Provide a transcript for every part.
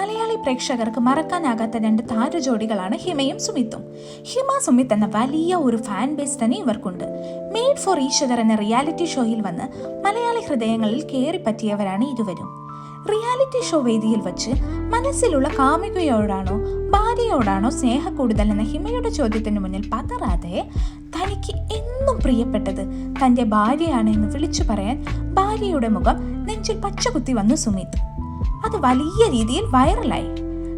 മലയാളി പ്രേക്ഷകർക്ക് മറക്കാനാകാത്ത രണ്ട് താരജോഡികളാണ് ഹിമയും സുമിത്തും. ഹിമ സുമിത്ത് എന്ന വലിയ ഒരു ഫാൻ ബേസ് തന്നെ ഇവർക്കുണ്ട്. മെയ്ഡ് ഫോർ ഈശ്വർ എന്ന റിയാലിറ്റി ഷോയിൽ വന്ന് മലയാളി ഹൃദയങ്ങളിൽ കയറിപ്പറ്റിയവരാണ് ഇരുവരും. റിയാലിറ്റി ഷോ വേദിയിൽ വച്ച് മനസ്സിലുള്ള കാമികയോടാണോ ഭാര്യയോടാണോ സ്നേഹ കൂടുതൽ എന്ന ഹിമയുടെ ചോദ്യത്തിന് മുന്നിൽ പതറാതെ തനിക്ക് എന്നും പ്രിയപ്പെട്ടത് തന്റെ ഭാര്യയാണ് എന്ന് വിളിച്ചു പറയാൻ ഭാര്യയുടെ മുഖം നെഞ്ചിൽ പച്ചകുത്തി വന്നു സുമിത് അത് വലിയ രീതിയിൽ വൈറലായി.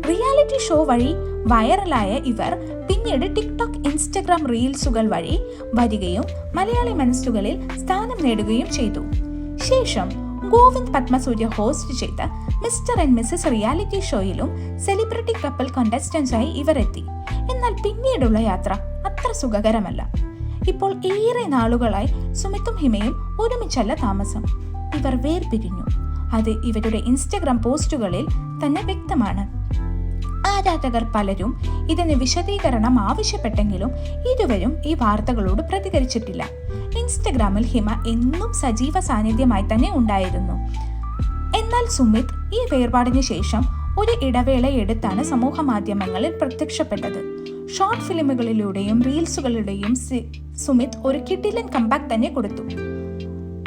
റിയാലിറ്റി ഷോ വഴി വൈറലായ ഇവർ പിന്നീട് ടിക്ടോക്ക് ഇൻസ്റ്റഗ്രാം റീൽസുകൾ വഴി വരികയും മലയാളി മനസ്സുകളിൽ സ്ഥാനം നേടുകയും ചെയ്തു. ശേഷം ഗോവിന്ദ് പത്മസൂര്യ ഹോസ്റ്റ് ചെയ്ത മിസ്റ്റർ ആൻഡ് മിസ്സസ് റിയാലിറ്റി ഷോയിലും സെലിബ്രിറ്റി കപ്പിൾ കണ്ടസ്റ്റൻസായി എത്തി എന്നാൽ പിന്നീടുള്ള യാത്ര അത്ര സുഖകരമല്ല. ഇപ്പോൾ ഏറെ നാളുകളായി സുമിത്തും ഹിമയും ഒരുമിച്ചല്ല താമസം. ഇവർ വേർപിരിഞ്ഞു. അത് ഇവരുടെ ഇൻസ്റ്റഗ്രാം പോസ്റ്റുകളിൽ തന്നെ വ്യക്തമാണ്. ആരാധകർ പലരും ഇതിന് വിശദീകരണം ആവശ്യപ്പെട്ടെങ്കിലും ഇരുവരും ഈ വാർത്തകളോട് പ്രതികരിച്ചിട്ടില്ല. ഇൻസ്റ്റഗ്രാമിൽ ഹിമ എന്നും സജീവ സാന്നിധ്യമായി തന്നെ ഉണ്ടായിരുന്നു. എന്നാൽ സുമിത് ഈ വേർപാടിന് ശേഷം ഒരു ഇടവേള എടുത്താണ് സമൂഹ മാധ്യമങ്ങളിൽ പ്രത്യക്ഷപ്പെട്ടത്. ഷോർട്ട് ഫിലിമുകളിലൂടെയും റീൽസുകളിലൂടെയും സുമിത് ഒരു കിഡിലൻ കമ്പാക്ട് തന്നെ കൊടുത്തു.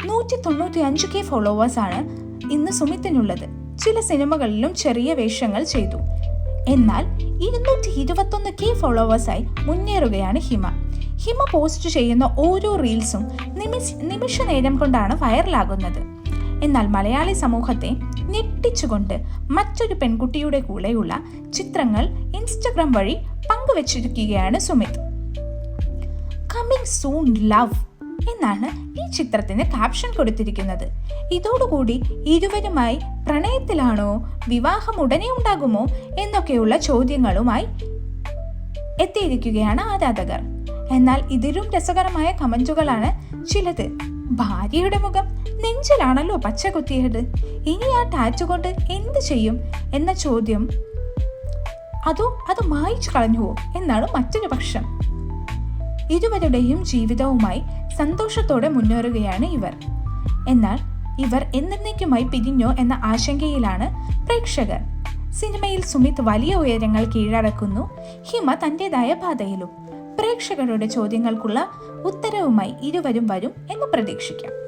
നൂറ്റി തൊണ്ണൂറ്റി അഞ്ച് കെ ഫോളോവേഴ്സാണ് ഇന്ന് സുമിത്തിനുള്ളത് ചില സിനിമകളിലും ചെറിയ വേഷങ്ങൾ ചെയ്തു. എന്നാൽ ഇരുന്നൂറ്റി ഇരുപത്തൊന്ന് കെ ഫോളോവേഴ്സായി മുന്നേറുകയാണ് ഹിമ. ഹിമ പോസ്റ്റ് ചെയ്യുന്ന ഓരോ റീൽസും നിമിഷ നിമിഷ നേരം കൊണ്ടാണ് വൈറലാകുന്നത്. എന്നാൽ മലയാളി സമൂഹത്തെ ഞെട്ടിച്ചുകൊണ്ട് മറ്റൊരു പെൺകുട്ടിയുടെ കൂടെയുള്ള ചിത്രങ്ങൾ ഇൻസ്റ്റഗ്രാം വഴി പങ്കുവച്ചിരിക്കുകയാണ് സുമിത്. Coming soon love. എന്നാണ് ഈ ചിത്രത്തിന് ക്യാപ്ഷൻ കൊടുത്തിരിക്കുന്നത്. ഇതോടുകൂടി ഇരുവരുമായി പ്രണയത്തിലാണോ വിവാഹം ഉടനെ ഉണ്ടാകുമോ എന്നൊക്കെയുള്ള ചോദ്യങ്ങളുമായി എത്തിയിരിക്കുകയാണ് ആരാധകർ. എന്നാൽ ഇതിലും രസകരമായ കമന്റുകളാണ് ചിലത്. ഭാര്യയുടെ മുഖം നെഞ്ചിലാണല്ലോ പച്ച കുത്തിയത് ഇനി ആ ടാറ്റു കൊണ്ട് എന്ത് ചെയ്യും എന്ന ചോദ്യം അതോ അത് മായിച്ചു കളഞ്ഞുവോ എന്നാണ് മറ്റൊരു പക്ഷം. ഇരുവരുടെയും ജീവിതവുമായി സന്തോഷത്തോടെ മുന്നേറുകയാണ് ഇവർ. എന്നാൽ ഇവർ എന്നേക്കുമായി പിരിഞ്ഞോ എന്ന ആശങ്കയിലാണ് പ്രേക്ഷകർ. സിനിമയിൽ സുമിത് വലിയ ഉയരങ്ങൾ കീഴടക്കുന്നു. ഹിമ തന്റെതായ പാതയിലും. പ്രേക്ഷകരുടെ ചോദ്യങ്ങൾക്കുള്ള ഉത്തരവുമായി ഇരുവരും വരും എന്ന് പ്രതീക്ഷിക്കാം.